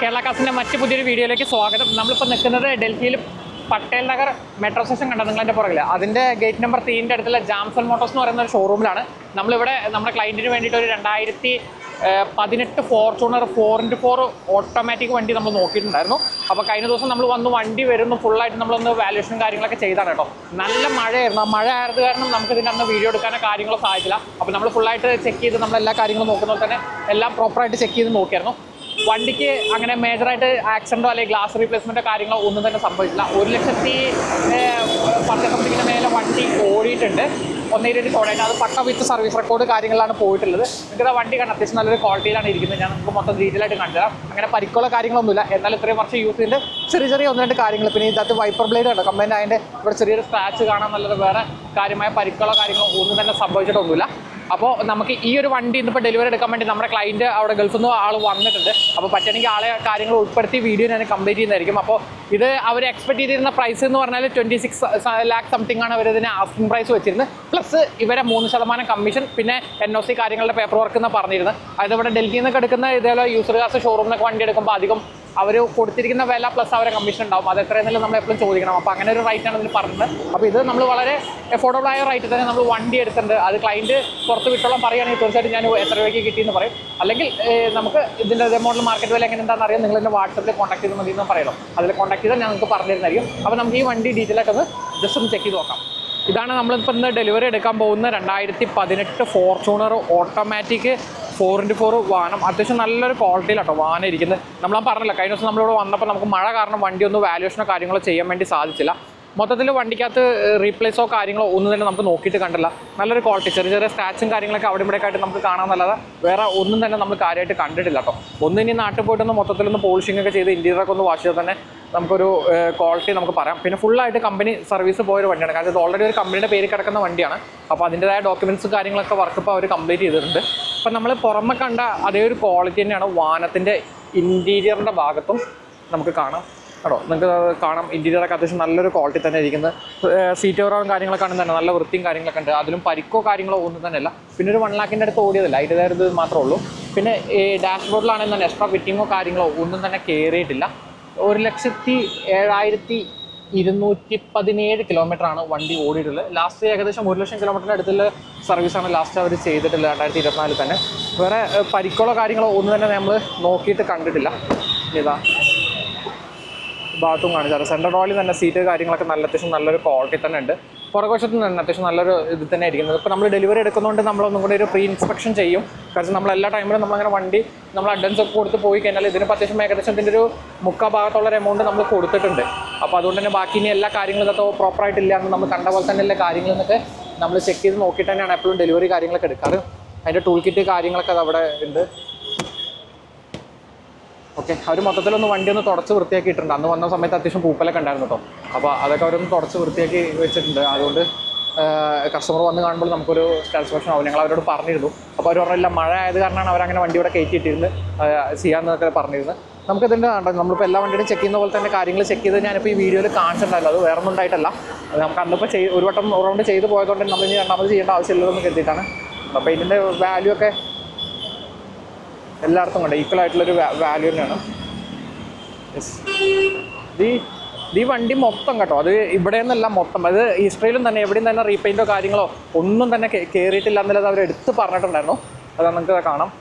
കേരള കാസിന്റെ മറ്റ് പുതിയൊരു വീഡിയോയിലേക്ക് സ്വാഗതം. നമ്മളിപ്പോൾ നിൽക്കുന്നത് ഡൽഹിയിൽ പട്ടേൽ നഗർ മെട്രോ സ്റ്റേഷൻ കണ്ടോ നിങ്ങളതിന്റെ പുറകിൽ അതിന്റെ ഗേറ്റ് നമ്പർ തീന്റെ അടുത്തുള്ള ജാംസൺ മോട്ടോഴ്സ് എന്ന് പറയുന്ന ഒരു ഷോറൂമിലാണ് നമ്മളിവിടെ നമ്മുടെ ക്ലയന്റിന് വേണ്ടിയിട്ട് ഒരു രണ്ടായിരത്തി പതിനെട്ട് Fortuner four into four automatic വണ്ടി നമ്മൾ നോക്കിയിട്ടുണ്ടായിരുന്നു. അപ്പോൾ കഴിഞ്ഞ ദിവസം നമ്മൾ വന്ന് വണ്ടി വരുന്നു ഫുള്ളായിട്ട് നമ്മളൊന്ന് വാല്യൂഷനും കാര്യങ്ങളൊക്കെ ചെയ്താണ് കേട്ടോ. നല്ല മഴയായിരുന്നു. ആ മഴ ആയത് കാരണം നമുക്ക് ഇതിന്റെ അന്ന് വീഡിയോ എടുക്കാനോ കാര്യങ്ങളോ സാധിച്ചില്ല. അപ്പോൾ നമ്മൾ ഫുള്ളായിട്ട് ചെക്ക് ചെയ്ത് നമ്മളെല്ലാ കാര്യങ്ങളും നോക്കുന്ന തന്നെ എല്ലാം പ്രോപ്പറായിട്ട് ചെക്ക് ചെയ്ത് നോക്കിയായിരുന്നു. വണ്ടിക്ക് അങ്ങനെ മേജറായിട്ട് ആക്സിഡന്റോ അല്ലെങ്കിൽ ഗ്ലാസ് റീപ്ലേസ്മെന്റോ കാര്യങ്ങളോ ഒന്നും തന്നെ സംഭവിച്ചില്ല ഒരു ലക്ഷത്തി പത്ത് സംതിങ്ങിന് മേലെ വണ്ടി ഓടിയിട്ടുണ്ട്. ഒന്നേ രണ്ട് കോടായിട്ട് അത് പക്ക വിത്ത് സർവീസ് റെക്കോർഡ് കാര്യങ്ങളാണ് പോയിട്ടുള്ളത്. നിങ്ങൾക്ക് വണ്ടി കണ്ട അത്യാവശ്യം നല്ലൊരു ക്വാളിറ്റിയിലാണ് ഇരിക്കുന്നത്. ഞാൻ നിങ്ങൾക്ക് മൊത്തം ഡീറ്റെയിൽ ആയിട്ട് കണ്ടുതരാം അങ്ങനെ പരിക്കുള്ള കാര്യങ്ങളൊന്നുമില്ല. എന്നാൽ ഇത്രയും വർഷം യൂസ് ചെയ്തിട്ട് ചെറിയ ചെറിയ ഒന്ന് രണ്ട് കാര്യങ്ങൾ. പിന്നെ ഇതിനകത്ത് വൈപ്പർ ബ്ലേഡ് കണ്ടോ കമ്പനി അതിന്റെ ഇവിടെ ചെറിയൊരു സ്ക്രാച്ച് കാണാൻ നല്ലത് വേറെ. കാര്യമായ പരിക്കുള്ള കാര്യങ്ങളോ ഒന്നും തന്നെ സംഭവിച്ചിട്ടൊന്നുമില്ല. അപ്പോൾ നമുക്ക് ഈ ഒരു വണ്ടി ഇന്നിപ്പോൾ ഡെലിവറി എടുക്കാൻ വേണ്ടി നമ്മുടെ ക്ലയന്റ് അവിടെ ഗൾഫിൽ നിന്ന് ആൾ വന്നിട്ടുണ്ട്. അപ്പോൾ പറ്റുകയാണെങ്കിൽ ആളെ കാര്യങ്ങൾ ഉൾപ്പെടുത്തി വീഡിയോ ഞാൻ കംപ്ലീറ്റ് ചെയ്യുന്നതായിരിക്കും. അപ്പോൾ ഇത് അവർ എക്സ്പെക്ട് ചെയ്തിരുന്ന പ്രൈസ് എന്ന് പറഞ്ഞാൽ ട്വന്റി സിക്സ് ലാക്ക് സംതിങ് ആണ് അവർ ഇതിന് ആസ്കിംഗ് പ്രൈസ് വെച്ചിരുന്നത് പ്ലസ് ഇവരെ മൂന്ന് ശതമാനം കമ്മീഷൻ പിന്നെ എൻ ഒ സി കാര്യങ്ങളുടെ പേപ്പർ വർക്ക് എന്ന് പറഞ്ഞിരുന്നത് അതായത് ഇവിടെ ഡൽഹിയിൽ നിന്നൊക്കെ എടുക്കുന്ന ഇതേപോലെ യൂസർ കാസ് ഷോറൂമിനൊക്കെ വണ്ടി എടുക്കുമ്പോൾ അധികം അവർ കൊടുത്തിരിക്കുന്ന വില പ്ലസ് അവരെ കമ്മീഷൻ ഉണ്ടാവും. അത് എത്രയെന്നല്ല നമ്മൾ എപ്പോഴും ചോദിക്കണം. അപ്പോൾ അങ്ങനെ ഒരു റേറ്റ് ആണ് ഇതിൽ പറഞ്ഞത്. അപ്പോൾ ഇത് നമ്മൾ വളരെ എഫോർഡബിൾ ആയ റേറ്റ് തന്നെ നമ്മൾ വണ്ടി എടുത്തിട്ടുണ്ട്. അത് ക്ലയന്റ് പുറത്ത് വിട്ടോളം പറയുകയാണെങ്കിൽ തീർച്ചയായിട്ടും ഞാൻ എത്ര രൂപയ്ക്ക് കിട്ടിയെന്ന് പറയും. അല്ലെങ്കിൽ നമുക്ക് ഇതിന്റെ മോഡൽ മാർക്കറ്റ് വില എങ്ങനെ എന്താണെന്ന് അറിയാം. നിങ്ങൾ എന്റെ വാട്സപ്പിൽ കോൺടാക്ട് ചെയ്ത് മതി എന്ന് പറയണം. അതിൽ കോൺടാക്ട് ചെയ്താൽ ഞാൻ നിങ്ങൾക്ക് പറഞ്ഞു തരുന്നതായിരിക്കും അപ്പോൾ നമുക്ക് ഈ വണ്ടി ഡീറ്റെയിൽ ആയിട്ടൊന്ന് ജസ്റ്റ് ഒന്ന് ചെക്ക് ചെയ്ത് നോക്കാം. ഇതാണ് നമ്മളിപ്പോൾ ഇന്ന് ഡെലിവറി എടുക്കാൻ പോകുന്ന രണ്ടായിരത്തി പതിനെട്ട് Fortuner automatic four into four വാഹനം. അത്യാവശ്യം നല്ലൊരു ക്വാളിറ്റിയിലാട്ടോ വാഹനം ഇരിക്കുന്നത്. നമ്മൾ ഞാൻ പറഞ്ഞില്ല കഴിഞ്ഞ ദിവസം നമ്മളിവിടെ വന്നപ്പോൾ നമുക്ക് മഴ കാരണം വണ്ടി ഒന്നും വാല്യൂഷനോ കാര്യങ്ങളോ ചെയ്യാൻ വേണ്ടി സാധിച്ചില്ല. മൊത്തത്തിൽ വണ്ടിക്കകത്ത് റീപ്ലേസോ കാര്യങ്ങളോ ഒന്നും തന്നെ നമുക്ക് നോക്കിയിട്ട് കണ്ടില്ല. നല്ലൊരു ക്വാളിറ്റി ചെറിയ ചെറിയ സ്ക്രാച്ചും കാര്യങ്ങളൊക്കെ അവിടെ ഇവിടെ ആയിട്ട് നമുക്ക് കാണാമെന്നല്ലാതെ വേറെ ഒന്നും തന്നെ നമ്മൾ കാര്യമായിട്ട് കണ്ടിട്ടില്ല കേട്ടോ. ഒന്ന് ഇനി നാട്ടിൽ പോയിട്ടൊന്ന് മൊത്തത്തിലൊന്ന് പോളിഷിംഗ് ഒക്കെ ചെയ്ത് ഇന്റീരിയറൊക്കെ ഒന്ന് വാഷ് ചെയ്താൽ തന്നെ നമുക്കൊരു ക്വാളിറ്റി നമുക്ക് പറയാം. പിന്നെ ഫുള്ളായിട്ട് കമ്പനി സർവീസ് പോയൊരു വണ്ടിയാണ്. കാരണം ഇത് ഓൾറെഡി ഒരു കമ്പനിയുടെ പേര് കിടക്കുന്ന വണ്ടിയാണ്. അപ്പോൾ അതിന്റെതായ ഡോക്യുമെന്റ്സും കാര്യങ്ങളൊക്കെ വർക്ക് ഇപ്പോൾ അവർ കംപ്ലീറ്റ് ചെയ്തിട്ടുണ്ട്. അപ്പോൾ നമ്മൾ പുറമെ കണ്ട അതേ ഒരു ക്വാളിറ്റി തന്നെയാണ് വാഹനത്തിന്റെ ഇന്റീരിയറിന്റെ ഭാഗത്തും നമുക്ക് കാണാം. കേട്ടോ? നിങ്ങൾക്ക് കാണാം. ഇന്റീരിയറൊക്കെ അത്യാവശ്യം നല്ലൊരു ക്വാളിറ്റി തന്നെ ഇരിക്കുന്നത്. സീറ്റ് ഓവറും കാര്യങ്ങളൊക്കെ ആണെന്ന് തന്നെ. നല്ല വൃത്തിയും കാര്യങ്ങളൊക്കെ ഉണ്ട്. അതിലും പരിക്കോ കാര്യങ്ങളോ ഒന്നും തന്നെ അല്ല. പിന്നെ ഒരു വൺ ലാക്കിന്റെ അടുത്ത് ഓടിയതല്ല. അതിന്റെതായ ഇത് മാത്രമേ ഉള്ളൂ. പിന്നെ ഈ ഡാഷ്ബോർഡിലാണെങ്കിൽ തന്നെ എക്സ്ട്രാ ഫിറ്റിങ്ങോ കാര്യങ്ങളോ ഒന്നും തന്നെ കയറിയിട്ടില്ല ഒരു ലക്ഷത്തി ഏഴായിരത്തി ഇരുന്നൂറ്റി പതിനേഴ് കിലോമീറ്റർ ആണ് വണ്ടി ഓടിയിട്ടുള്ളത്. ലാസ്റ്റ് ഏകദേശം ഒരു ലക്ഷം കിലോമീറ്ററിന്റെ അടുത്തുള്ള സർവീസാണ് ലാസ്റ്റ് അവർ ചെയ്തിട്ടുള്ളത് രണ്ടായിരത്തി ഇരുപത്തിനാലിൽ തന്നെ. വേറെ പരിക്കുള്ള കാര്യങ്ങളോ ഒന്നും തന്നെ നമ്മൾ നോക്കിയിട്ട് കണ്ടിട്ടില്ല. ഇതാ. ഭാഗത്തും കാണിച്ചാൽ സെൻട്രൽ റോയിൽ തന്നെ സീറ്റ് കാര്യങ്ങളൊക്കെ നല്ല അത്യാവശ്യം നല്ലൊരു ക്വാളിറ്റി തന്നെ ഉണ്ട്. പുറകുവശത്ത് തന്നെ അത്യാവശ്യം നല്ലൊരു ഇത് തന്നെ ഇരിക്കുന്നത് ഇപ്പോൾ നമ്മൾ ഡെലിവറി എടുക്കുന്നതുകൊണ്ട് നമ്മളൊന്നും കൂടി ഒരു പ്രീ ഇൻസ്പെക്ഷൻ ചെയ്യും. കാരണം നമ്മൾ എല്ലാ ടൈമിലും നമ്മളങ്ങനെ വണ്ടി നമ്മൾ അഡ്വാൻസ് ഒക്കെ കൊടുത്ത് പോയി കഴിഞ്ഞാൽ ഇതിന് അത്യാവശ്യം ഏകദേശം ഇതിന്റെ ഒരു മുക്കാ ഭാഗത്തുള്ള ഒരു എമൗണ്ട് നമ്മൾ കൊടുത്തിട്ടുണ്ട്. അപ്പോൾ അതുകൊണ്ട് തന്നെ ബാക്കി ഇനി എല്ലാ കാര്യങ്ങളും ഇതൊക്കെ പ്രോപ്പറായിട്ടില്ല എന്ന് നമ്മൾ കണ്ട പോലെ തന്നെ എല്ലാ കാര്യങ്ങളെന്നൊക്കെ നമ്മൾ ചെക്ക് ചെയ്ത് നോക്കിയിട്ട് തന്നെയാണ് എപ്പോഴും ഡെലിവറി കാര്യങ്ങളൊക്കെ എടുക്കാറ്. അതിന്റെ ടൂൾ കിറ്റ് കാര്യങ്ങളൊക്കെ അത് അവിടെ ഉണ്ട്. ഓക്കെ അവർ മൊത്തത്തിലൊന്ന് വണ്ടി ഒന്ന് തുടച്ച് വൃത്തിയാക്കിയിട്ടുണ്ട്. അന്ന് വന്ന സമയത്ത് അത്യാവശ്യം പൂപ്പലൊക്കെ ഉണ്ടായിരുന്നു കേട്ടോ അപ്പോൾ അതൊക്കെ അവരൊന്ന് തുടച്ച് വൃത്തിയാക്കി വെച്ചിട്ടുണ്ട്. അതുകൊണ്ട് കസ്റ്റമർ വന്ന് കാണുമ്പോൾ നമുക്കൊരു സാറ്റിസ്ഫാക്ഷൻ ആവും. ഞങ്ങൾ അവരോട് പറഞ്ഞിരുന്നു. അപ്പോൾ അവർ പറഞ്ഞില്ല മഴ ആയത് കാരണമാണ് അവരങ്ങനെ വണ്ടി ഇവിടെ കയറ്റിയിട്ടിരുന്ന് ചെയ്യാമെന്നൊക്കെ പറഞ്ഞിരുന്നു. നമുക്കിതിന്റെ കണ്ടോ നമ്മളിപ്പോൾ എല്ലാ വണ്ടിയും ചെക്ക് ചെയ്യുന്ന പോലെ തന്നെ കാര്യങ്ങൾ ചെക്ക് ചെയ്ത് ഞാനിപ്പോൾ ഈ വീഡിയോയിൽ കാണിച്ചിട്ടുണ്ടല്ലോ അത് വേറെ ഒന്നും ഉണ്ടായിട്ടല്ല നമുക്ക് അന്നിപ്പോൾ ചെയ്ത് ഒരു വട്ടം റൗണ്ട് ചെയ്ത് പോയതുകൊണ്ട് നമ്മൾ ഇനി രണ്ടാമത് ചെയ്യേണ്ട ആവശ്യമില്ലെന്ന് കരുതിയിട്ടാണ്. അപ്പോൾ ഇതിന്റെ വാല്യൂ ഒക്കെ എല്ലായിടത്തും ഉണ്ട് ഈക്വൽ ആയിട്ടുള്ളൊരു വാല്യൂ തന്നെയാണ്. യെസ് ഈ- ഈ വണ്ടി മൊത്തം കേട്ടോ. അത് ഇവിടെ നിന്നല്ല മൊത്തം. അത് ഹിസ്റ്ററിയിലും തന്നെ എവിടെയും തന്നെ റീപെയിന്റോ കാര്യങ്ങളോ ഒന്നും തന്നെ കയറിയിട്ടില്ല എന്നുള്ളത് അവർ എടുത്ത് പറഞ്ഞിട്ടുണ്ടായിരുന്നു. അതാണ് നമുക്ക് കാണാം.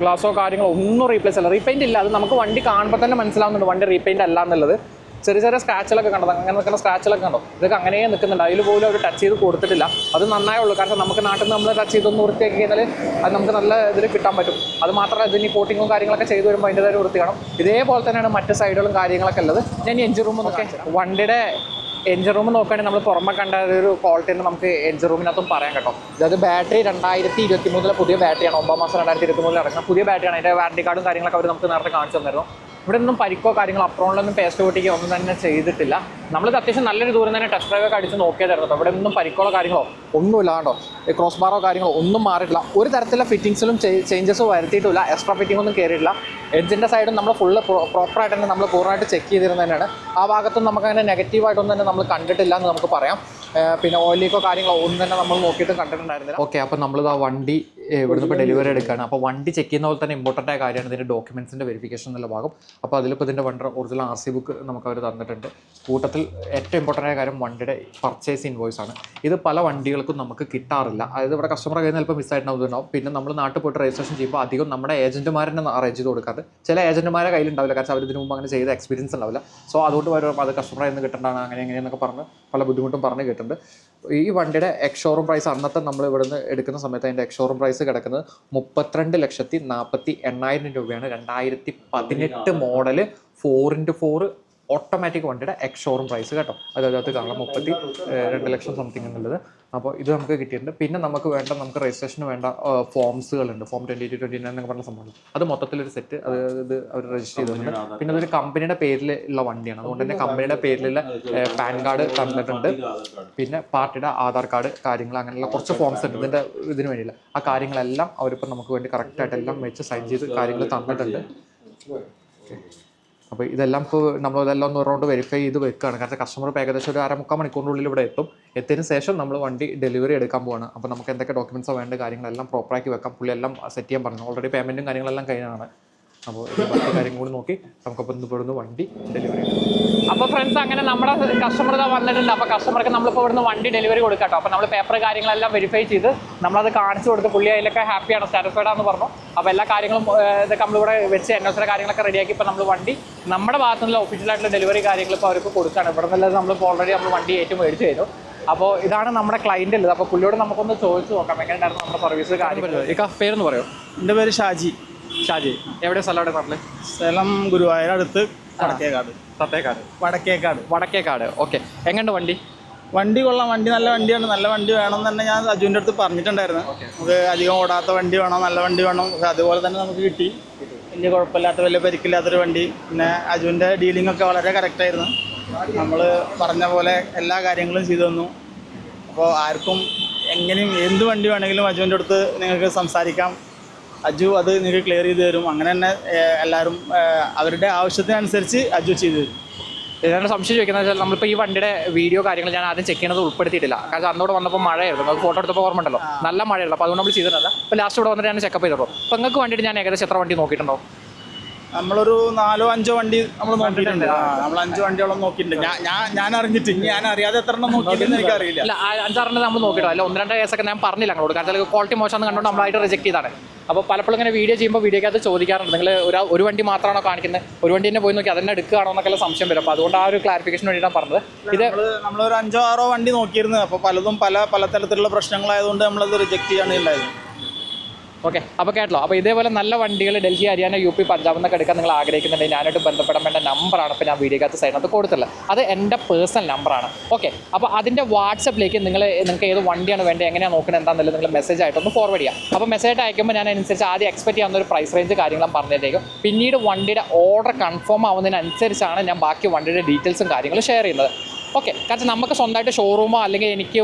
ഗ്ലാസോ കാര്യങ്ങളോ ഒന്നും റീപ്ലേസ് അല്ല. റീപെയിന്റ് ഇല്ല. അത് നമുക്ക് വണ്ടി കാണുമ്പോൾ തന്നെ മനസ്സിലാവുന്നുണ്ട് വണ്ടി റീപെയിന്റ് അല്ല എന്നുള്ളത്. ചെറിയ ചെറിയ സ്ക്രാച്ചുകളൊക്കെ കണ്ടത്. അങ്ങനെ നിൽക്കുന്ന സ്ക്രാച്ചുകളൊക്കെ കണ്ടോ? ഇതൊക്കെ അങ്ങനെ നിൽക്കുന്നുണ്ട്. അതിൽ പോലും അവർ ടച്ച് ചെയ്ത് കൊടുത്തിട്ടില്ല. അത് നന്നായേ ഉള്ളൂ. കാരണം നമുക്ക് നാട്ടിൽ നിന്ന് നമ്മൾ ടച്ച് ചെയ്തൊന്ന് വൃത്തിയാക്കി കഴിഞ്ഞാൽ അത് നമുക്ക് നല്ല ഇതിൽ കിട്ടാൻ പറ്റും. അത് മാത്രമല്ല ഇതിന് കോട്ടിങ്ങും കാര്യങ്ങളൊക്കെ ചെയ്ത് വരുമ്പോൾ അതിന്റെ ഒരു വൃത്തി കാണും. ഇതേപോലെ തന്നെയാണ് മറ്റ് സൈഡുകളും കാര്യങ്ങളൊക്കെ ഉള്ളത്. ഞാൻ എഞ്ചിൻ റൂം നോക്കി വണ്ടിയുടെ എഞ്ചിൻ റൂം നോക്കുകയാണെങ്കിൽ നമ്മൾ പുറമെ കണ്ട ഒരു ക്വാളിറ്റി തന്നെ നമുക്ക് എഞ്ചിൻ റൂമിനകത്തും പറയാൻ കേട്ടോ. അതായത് ബാറ്ററി രണ്ടായിരത്തി ഇരുപത്തി മൂന്നിലെ പുതിയ ബാറ്ററിയാണ് ഒമ്പതാം മാസം രണ്ടായിരത്തി ഇരുപത്തി മൂന്നിൽ ഇറങ്ങുന്ന പുതിയ ബാറ്ററിയാണ് അതിന്റെ വാറണ്ടി കാർഡും കാര്യങ്ങളൊക്കെ അവർ നമുക്ക് നേരത്തെ കാണിച്ചു തന്നിരുന്നു. ഇവിടെ ഒന്നും പരിക്കോ കാര്യങ്ങളോ അപ്രോണിലൊന്നും പേസ്റ്റ് കൂട്ടിക്കോ ഒന്നും തന്നെ ചെയ്തിട്ടില്ല. നമ്മളിത് അത്യാവശ്യം നല്ലൊരു ദൂരം തന്നെ ടെസ്റ്റ് ഡ്രൈവ് ഒക്കെ അടിച്ച് നോക്കിയതായിരുന്നു കേട്ടോ. ഇവിടെ ഒന്നും പരിക്കോളോ കാര്യങ്ങളോ കേട്ടോ ക്രോസ് ബാറോ കാര്യങ്ങളോ ഒന്നും മാറിയിട്ടില്ല. ഒരു തരത്തിലുള്ള ഫിറ്റിങ്സിലും ചേഞ്ചസ് വരുത്തിയിട്ടില്ല. എക്സ്ട്രാ ഫിറ്റിംഗ് ഒന്നും കയറിയിട്ടില്ല എഡ്ജിന്റെ സൈഡും നമ്മൾ ഫുള്ള് പ്രോപ്പറായിട്ട് തന്നെ നമ്മൾ പൂർണമായിട്ട് ചെക്ക് ചെയ്തിരുന്നത് തന്നെയാണ്. ആ ഭാഗത്തും നമുക്ക് അങ്ങനെ നെഗറ്റീവായിട്ടൊന്നും തന്നെ നമ്മൾ കണ്ടിട്ടില്ല എന്ന് നമുക്ക് പറയാം. പിന്നെ ഓയിൽ ലീക്കോ കാര്യങ്ങളോ ഒന്നും തന്നെ നമ്മൾ നോക്കിയിട്ട് കണ്ടിട്ടുണ്ടായിരുന്നില്ല. ഓക്കെ അപ്പോൾ നമ്മളിത് ആ വണ്ടി ഇവിടുന്ന് ഇപ്പോൾ ഡെലിവറി എടുക്കുകയാണ് അപ്പോൾ വണ്ടി ചെക്ക് ചെയ്യുന്ന പോലെ തന്നെ ഇമ്പോർട്ടന്റ് ആയ കാര്യമാണ് ഇതിന്റെ ഡോക്യുമെൻസിന്റെ വെരിഫിക്കേഷൻ എന്നുള്ള ഭാഗം. അപ്പോൾ അതിലിപ്പോൾ ഇതിന്റെ വണ്ടി ഒറിജിനൽ ആർ സി ബുക്ക് നമുക്ക് അവർ തന്നിട്ടുണ്ട്. കൂട്ടത്തിൽ ഏറ്റവും ഇമ്പോർട്ടന്റ് ആയ കാര്യം വണ്ടിയുടെ പർച്ചേസ് ഇൻവോയ്സ് ആണ്. ഇത് പല വണ്ടികൾക്കും നമുക്ക് കിട്ടാറില്ല. അതായത് ഇവിടെ കസ്റ്റമർ കയ്യിൽ നിന്ന് ചിലപ്പോൾ മിസ്സായിട്ടുണ്ടാവും പിന്നെ നമ്മൾ നാട്ടിൽ പോയിട്ട് രജിസ്ട്രേഷൻ ചെയ്യുമ്പോൾ അധികം നമ്മുടെ ഏജന്റുമാരെ അറേഞ്ച് ചെയ്ത് കൊടുക്കാറ്. ചില ഏജന്റുമാരെ കയ്യിലുണ്ടാവില്ല. കാരണം അവർ ഇതിനു മുമ്പ് അങ്ങനെ ചെയ്ത എക്സ്പീരിയൻസ് ഉണ്ടാവില്ല. സോ അതുകൊണ്ട് വരുമ്പോൾ അത് കസ്റ്റമറിൽ നിന്ന് കിട്ടേണ്ടതാണ് അങ്ങനെ എങ്ങനെയെന്നൊക്കെ പറഞ്ഞ് പല ബുദ്ധിമുട്ടും പറഞ്ഞ് കേട്ടിട്ടുണ്ട്. ഈ വണ്ടിയുടെ എക്സ് ഷോറൂം പ്രൈസ് അന്നത്തെ നമ്മൾ ഇവിടുന്ന് എടുക്കുന്ന സമയത്ത് അതിന്റെ എക്സ് ഷോറൂം പ്രൈസ് കിടക്കുന്നത് മുപ്പത്തിരണ്ട് ലക്ഷത്തി നാൽപ്പത്തി എണ്ണായിരം രൂപയാണ്. രണ്ടായിരത്തി പതിനെട്ട് model four into four automatic വണ്ടിയുടെ എക്സ് ഷോറൂം പ്രൈസ് കേട്ടോ. അത് അതിനകത്ത് കാണാം. മുപ്പത്തി രണ്ട് ലക്ഷം സംതിങ് എന്നുള്ളത്. അപ്പോൾ ഇത് നമുക്ക് കിട്ടിയിട്ടുണ്ട്. പിന്നെ നമുക്ക് വേണ്ട നമുക്ക് രജിസ്ട്രേഷന് വേണ്ട ഫോംസുകളുണ്ട് form twenty two twenty nine എന്നൊക്കെ പറഞ്ഞ സംഭവം അത് മൊത്തത്തിലൊരു സെറ്റ് അത് ഇത് അവർ രജിസ്റ്റർ ചെയ്തിട്ടുണ്ട്. പിന്നെ അതൊരു കമ്പനിയുടെ പേരിൽ ഉള്ള വണ്ടിയാണ്. അതുകൊണ്ട് തന്നെ കമ്പനിയുടെ പേരിലുള്ള പാൻ കാർഡ് തന്നിട്ടുണ്ട്. പിന്നെ പാർട്ടിയുടെ ആധാർ കാർഡ് കാര്യങ്ങൾ അങ്ങനെയുള്ള കുറച്ച് ഫോംസ് ഉണ്ട്. ഇതിന്റെ ഇതിന് വേണ്ടിയില്ല ആ കാര്യങ്ങളെല്ലാം അവരിപ്പോൾ നമുക്ക് വേണ്ടി കറക്റ്റായിട്ട് എല്ലാം വെച്ച് സൈൻ ചെയ്ത് കാര്യങ്ങൾ തന്നിട്ടുണ്ട്. അപ്പോൾ ഇതെല്ലാം ഇപ്പോൾ നമ്മൾ ഇതെല്ലാം ഒന്ന് റൗണ്ട് വെരിഫൈ ചെയ്ത് വെക്കുകയാണ്. കാരണം കസ്റ്റമർ ഇപ്പോൾ ഏകദേശം ഒരു അരമുക്കാൽ മണിക്കൂറിനുള്ളിൽ ഇവിടെ എത്തും. എത്തിയതിന് ശേഷം നമ്മൾ വണ്ടി ഡെലിവറി എടുക്കാൻ പോവാണ്. അപ്പോൾ നമുക്ക് എന്തൊക്കെ ഡോക്യുമെൻസോ വേണ്ട കാര്യങ്ങളെല്ലാം പ്രോപ്പറാക്കി വെക്കാം. പുള്ളി എല്ലാം സെറ്റ് ചെയ്യാൻ പറഞ്ഞു. ഓൾറെഡി പേയ്മെന്റും കാര്യങ്ങളെല്ലാം കഴിഞ്ഞതാണ്. അപ്പോൾ ബാക്കി കാര്യം കൂടി നോക്കി. നമുക്കപ്പോൾ ഇന്ന് ഇവിടുന്ന് വണ്ടി ഡെലിവറി അപ്പോൾ ഫ്രണ്ട്സ് അങ്ങനെ നമ്മുടെ കസ്റ്റമർ ഇതാ വന്നിട്ടുണ്ട്. അപ്പോൾ കസ്റ്റമർക്ക് നമ്മളിപ്പോൾ ഇവിടുന്ന് വണ്ടി ഡെലിവറി കൊടുക്കാം അപ്പോൾ നമ്മൾ പേപ്പർ കാര്യങ്ങളെല്ലാം വെരിഫൈ ചെയ്ത് നമ്മളത് കാണിച്ചു കൊടുത്ത് പുള്ളി അതിലൊക്കെ ഹാപ്പിയാണ് സാറ്റിസ്ഫൈഡ് ആണെന്ന് പറഞ്ഞു. അപ്പോൾ എല്ലാ കാര്യങ്ങളും ഇതൊക്കെ നമ്മളിവിടെ വെച്ച് എൻ എസ് കാര്യങ്ങളൊക്കെ റെഡിയാക്കി ഇപ്പോൾ നമ്മൾ വണ്ടി നമ്മുടെ ഭാഗത്തു നിന്നുള്ള ഒഫീഷ്യലായിട്ടുള്ള ഡെലിവറി കാര്യങ്ങൾ ഇപ്പോൾ അവർക്ക് കൊടുക്കുകയാണ് ഇവിടെ നിന്നല്ലാതെ നമ്മളിപ്പോൾ ഓൾറെഡി നമ്മൾ വണ്ടി ഏറ്റവും മേടിച്ച് തരും. അപ്പോൾ ഇതാണ് നമ്മുടെ ക്ലൈന്റ് ഉള്ളത്. അപ്പോൾ പുള്ളിയോട് നമുക്കൊന്ന് ചോദിച്ചു നോക്കാം. എങ്ങനെയുണ്ടായിരുന്നു നമ്മുടെ സർവീസ് കാര്യങ്ങൾ പേരെന്ന് പേരൊന്ന് പറയോ? എന്റെ പേര് ഷാജി. ഷാജി എവിടെ സ്ഥലം അവിടെ പറഞ്ഞത് സ്ഥലം ഗുരുവായൂർ അടുത്ത് വടക്കേക്കാട്. തത്തേക്കാട്. വടക്കേക്കാട്. വടക്കേക്കാട് ഓക്കെ. എങ്ങനെയുണ്ട് വണ്ടി? വണ്ടി കൊള്ളാം വണ്ടി നല്ല വണ്ടിയാണ്. നല്ല വണ്ടി വേണം എന്ന് തന്നെ ഞാൻ അജുവിന്റെ അടുത്ത് പറഞ്ഞിട്ടുണ്ടായിരുന്നു. നമുക്ക് അധികം ഓടാത്ത വണ്ടി വേണം നല്ല വണ്ടി വേണം. അതുപോലെ തന്നെ നമുക്ക് കിട്ടി. വലിയ കുഴപ്പമില്ലാത്ത വലിയ പരിക്കില്ലാത്തൊരു വണ്ടി. പിന്നെ അജുവിന്റെ ഡീലിംഗ് ഒക്കെ വളരെ കറക്റ്റായിരുന്നു നമ്മൾ പറഞ്ഞ പോലെ എല്ലാ കാര്യങ്ങളും ചെയ്തു തന്നു. അപ്പോൾ ആർക്കും എങ്ങനെയും എന്ത് വണ്ടി വേണമെങ്കിലും അജുവിന്റെ അടുത്ത് നിങ്ങൾക്ക് സംസാരിക്കാം. അജു അത് നിങ്ങൾക്ക് ക്ലിയർ ചെയ്ത് തരും. അങ്ങനെ തന്നെ എല്ലാവരും അവരുടെ ആവശ്യത്തിനനുസരിച്ച് അജു ചെയ്തു തരും. ഇതിനാണ് സംശയം ചോദിക്കുന്നത് വെച്ചാൽ നമ്മളിപ്പോൾ ഈ വണ്ടിയുടെ വീഡിയോ കാര്യങ്ങൾ ഞാൻ ആദ്യം ചെക്ക് ചെയ്യുന്നത് ഉൾപ്പെടുത്തിയിട്ടില്ല. കാരണം അന്നോട് വന്നപ്പോൾ മഴയായിരുന്നു. നമുക്ക് ഫോട്ടോ എടുത്തപ്പോൾ ഓർമ്മ ഉണ്ടല്ലോ നല്ല മഴയുള്ളൂ അപ്പോൾ അതുകൊണ്ട് നമ്മൾ ചെയ്തിട്ടില്ല. അപ്പോൾ ലാസ്റ്റ് ഇവിടെ വന്നിട്ട് ഞാൻ ചെക്കപ്പ് ചെയ്തോളൂ അപ്പോൾ നിങ്ങൾക്ക് വേണ്ടിയിട്ട് ഞാൻ ഏകദേശം എത്ര വണ്ടി നോക്കിയിട്ടുണ്ടോ? നമ്മളൊരു നാലോ അഞ്ചോ വണ്ടി നമ്മൾ നോക്കിയിട്ടുണ്ട്. നമ്മൾ അഞ്ച് വണ്ടിയോളം നോക്കിയിട്ടുണ്ട്. ഞാൻ ഞാൻ അറിഞ്ഞിട്ട് ഞാൻ അറിയാതെ എത്ര എണ്ണം നോക്കിയിട്ടെന്ന് എനിക്കറിയില്ല. അല്ല അഞ്ചാറെണ്ണം നമ്മൾ നോക്കിയിട്ടോ? അല്ല ഒന്ന് രണ്ട് കേസൊക്കെ ഞാൻ പറഞ്ഞില്ല അങ്ങോട്ട്. കാരണം ക്വാളിറ്റി മോശം കണ്ടുകൊണ്ട് നമ്മളായിട്ട് റിജക്ട് ചെയ്താണ്. അപ്പോൾ പലപ്പോഴും ഇങ്ങനെ വീഡിയോ ചെയ്യുമ്പോൾ വീഡിയോക്കകത്ത് ചോദിക്കാറുണ്ട്. നിങ്ങൾ ഒരു ഒരു വണ്ടി മാത്രമാണോ കാണിക്കുന്നത്? ഒരു വണ്ടി തന്നെ പോയി നോക്കി അതന്നെ എടുക്കുകയാണോ എന്നൊക്കെ സംശയം വരും. അപ്പോൾ അതുകൊണ്ട് ആ ഒരു ക്ലാരിഫിക്കേഷൻ വേണ്ടിയിട്ടാണ് പറഞ്ഞത്. ഇത് നമ്മളൊരു അഞ്ചോ ആറോ വണ്ടി നോക്കിയിരുന്നത്. അപ്പോൾ പലതും പല പല തരത്തിലുള്ള പ്രശ്നങ്ങളായതുകൊണ്ട് നമ്മളത് റിജക്ട് ചെയ്യാണ് ഉണ്ടായത് ഓക്കെ അപ്പോൾ കേട്ടല്ലോ. അപ്പോൾ ഇതേപോലെ നല്ല വണ്ടികൾ ഡൽഹി ഹരിയാന യു പി പഞ്ചാബ് എന്നൊക്കെ എടുക്കാൻ നിങ്ങൾ ആഗ്രഹിക്കുന്നുണ്ടെങ്കിൽ ഞാനായിട്ട് ബന്ധപ്പെടാൻ വേണ്ട നമ്പറാണ് ഇപ്പോൾ ഞാൻ വീഡിയോക്കകത്ത് സൈഡിനകത്ത് കൊടുത്തുള്ളത് അത് എന്റെ പേഴ്സണൽ നമ്പറാണ് ഓക്കെ അപ്പോൾ അതിന്റെ വാട്സപ്പിലേക്ക് നിങ്ങൾ നിങ്ങൾക്ക് ഏത് വണ്ടിയാണ് വേണ്ടത് എങ്ങനെയാണ് നോക്കുന്നത് എന്താണെന്നുള്ളത് നിങ്ങൾ മെസ്സേജ് ആയിട്ടൊന്ന് ഫോർവേഡ് ചെയ്യുക അപ്പോൾ മെസ്സേജ് ആയിട്ട് അയക്കുമ്പോൾ ഞാൻ അനുസരിച്ച് ആദ്യം എക്സ്പെക്ട് ചെയ്യാവുന്ന ഒരു പ്രൈസ് റേഞ്ച് കാര്യങ്ങളും പറഞ്ഞിട്ടേക്കും. പിന്നീട് വണ്ടിയുടെ ഓർഡർ കൺഫേം ആവുന്നതിനനുസരിച്ചാണ് ഞാൻ ബാക്കി വണ്ടിയുടെ ഡീറ്റെയിൽസും കാര്യങ്ങളും ഷെയർ ചെയ്യുന്നത്. ഓക്കെ കാരണം നമുക്ക് സ്വന്തമായിട്ട് ഷോറൂമോ അല്ലെങ്കിൽ എനിക്ക്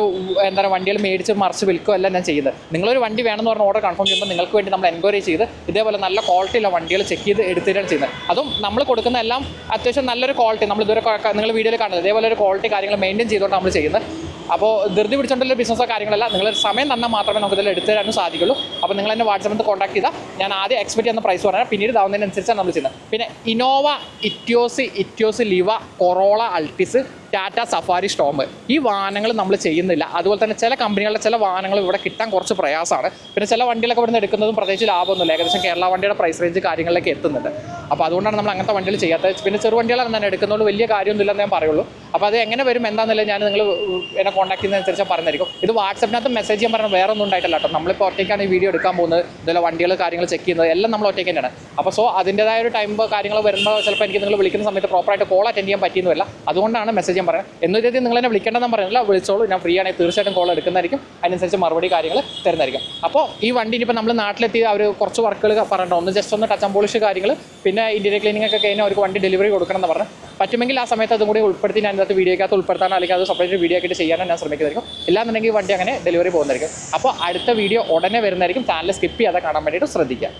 എന്താ പറയുക വണ്ടികൾ മേടിച്ച് മറിച്ച് വിൽക്കുകയോ അല്ല ഞാൻ ചെയ്യുന്നത്. നിങ്ങളൊരു വണ്ടി വേണമെന്ന് പറഞ്ഞ ഓർഡർ കൺഫേം ചെയ്യുമ്പോൾ നിങ്ങൾക്ക് വേണ്ടി നമ്മൾ എൻക്വയറി ചെയ്ത് ഇതേപോലെ നല്ല ക്വാളിറ്റിയുള്ള വണ്ടികൾ ചെക്ക് ചെയ്ത് എടുത്തിട്ടാണ് ചെയ്യുന്നത്. അതും നമ്മൾ കൊടുക്കുന്ന എല്ലാം അത്യാവശ്യം നല്ലൊരു ക്വാളിറ്റി നമ്മൾ ഇതുവരെ നിങ്ങൾ വീഡിയോയിൽ കാണുന്നത്. ഇതേപോലെ ഒരു ക്വാളിറ്റി കാര്യങ്ങൾ മെയിന്റെയിൻ ചെയ്തുകൊണ്ട് നമ്മൾ ചെയ്യുന്നത്. അപ്പോൾ ധൃതി പിടിച്ചുകൊണ്ടുള്ള ബിസിനസ്സോ കാര്യങ്ങളല്ല നിങ്ങൾ സമയം തന്നാൽ മാത്രമേ നമുക്ക് ഇതിൽ എടുത്തു തരാനും സാധിക്കുള്ളൂ. അപ്പോൾ നിങ്ങൾ എന്നെ വാട്സാപ്പിൽ കോൺടാക്ട് ചെയ്താൽ ഞാൻ ആദ്യം എക്സ്പെക്ട് ചെയ്യുന്ന പ്രൈസ് പറഞ്ഞാൽ പിന്നീട് ഇതാവുന്നതിനനുസരിച്ചാണ് നമ്മൾ ചെയ്യുന്നത്. പിന്നെ Innova Etios Etios Liva Corolla Altis Tata Safari Storm ഈ വാഹനങ്ങൾ നമ്മൾ ചെയ്യുന്നില്ല. അതുപോലെ തന്നെ ചില കമ്പനികളുടെ ചില വാഹനങ്ങൾ ഇവിടെ കിട്ടാൻ കുറച്ച് പ്രയാസമാണ്. പിന്നെ ചില വണ്ടികളൊക്കെ ഇവിടുന്ന് എടുക്കുന്നതും പ്രത്യേകിച്ച് ലാഭമൊന്നുമില്ല. ഏകദേശം കേരള വണ്ടിയുടെ പ്രൈസ് റേഞ്ച് കാര്യങ്ങളിലേക്ക് എത്തുന്നുണ്ട്. അപ്പോൾ അതുകൊണ്ടാണ് നമ്മൾ അങ്ങനത്തെ വണ്ടികൾ ചെയ്യാത്തത്. പിന്നെ ചെറു വണ്ടികളാണ് തന്നെ എടുക്കുന്നതുകൊണ്ട് വലിയ കാര്യമൊന്നുമില്ലെന്ന് ഞാൻ പറയുള്ളൂ. അപ്പോൾ അത് എങ്ങനെ വരും എന്താണെന്നില്ല ഞാൻ നിങ്ങൾ എന്നെ കോൺടാക്ട് ചെയ്യുന്നതനുസരിച്ച് പറഞ്ഞിരിക്കും ഇത് വാട്സപ്പിനകത്ത് മെസ്സേജ് ചെയ്യാൻ പറഞ്ഞാൽ വേറെ ഒന്നും ഉണ്ടായിട്ടില്ല കേട്ടോ. നമ്മളിപ്പോൾ ഒറ്റയ്ക്കാണ് ഈ വീഡിയോ എടുക്കാൻ പോകുന്നത്. ഇതുപോലെ വണ്ടികൾ കാര്യങ്ങൾ ചെക്ക് ചെയ്യുന്നത് എല്ലാം നമ്മൾ ഒറ്റയ്ക്ക് തന്നെയാണ്. അപ്പോൾ സോ അതിന്റെതായ ഒരു ടൈം കാര്യങ്ങൾ വരുമ്പോൾ ചിലപ്പോൾ എനിക്ക് നിങ്ങൾ വിളിക്കുന്ന സമയത്ത് പ്രോപ്പറായിട്ട് കോൾ അറ്റൻഡ് ചെയ്യാൻ പറ്റിയെന്നില്ല അതുകൊണ്ടാണ് മെസ്സേജ് ചെയ്യാൻ പറയാം. എന്ന് നിങ്ങൾ എന്നെ വിളിക്കേണ്ടെന്ന് പറയുന്നില്ല. വിളിച്ചോളൂ. ഞാൻ ഫ്രീ ആണെങ്കിൽ തീർച്ചയായിട്ടും കോൾ എടുക്കുന്നതായിരിക്കും. അതിനനുസരിച്ച് മറുപടി കാര്യങ്ങൾ തരുന്നതായിരിക്കും. അപ്പോൾ ഈ വണ്ടി ഇനിയിപ്പോൾ നമ്മൾ നാട്ടിലെത്തി അവർ കുറച്ച് വർക്കുകൾ പറഞ്ഞിട്ടുണ്ട്. ഒന്ന് ജസ്റ്റ് ഒന്ന് ടച്ച് പോളിഷ് കാര്യങ്ങൾ പിന്നെ ഇന്റീരിയർ ക്ലീനിങ് ഒക്കെ കഴിഞ്ഞാൽ അവർക്ക് വണ്ടി ഡെലിവറി കൊടുക്കണം എന്ന് പറഞ്ഞു. പറ്റുമെങ്കിൽ ആ സമയത്ത് അതും കൂടി ഉൾപ്പെടുത്തി ഞാൻ ഇന്നത്തെ വീഡിയോക്കകത്ത് ഉൾപ്പെടുത്താനോ അല്ലെങ്കിൽ അത് സെപ്പറേറ്റ് വീഡിയോ ആയിട്ട് ചെയ്യാനോ ഞാൻ ശ്രമിക്കുന്നതായിരിക്കും. ഇല്ലാന്നുണ്ടെങ്കിൽ വണ്ടി അങ്ങനെ ഡെലിവറി പോകുന്നതായിരിക്കും. അപ്പോൾ അടുത്ത വീഡിയോ ഉടനെ വരുന്നതായിരിക്കും. ചാനൽ സ്കിപ്പ് ചെയ്യാതെ കാണാൻ വേണ്ടിയിട്ട് ശ്രദ്ധിക്കുക.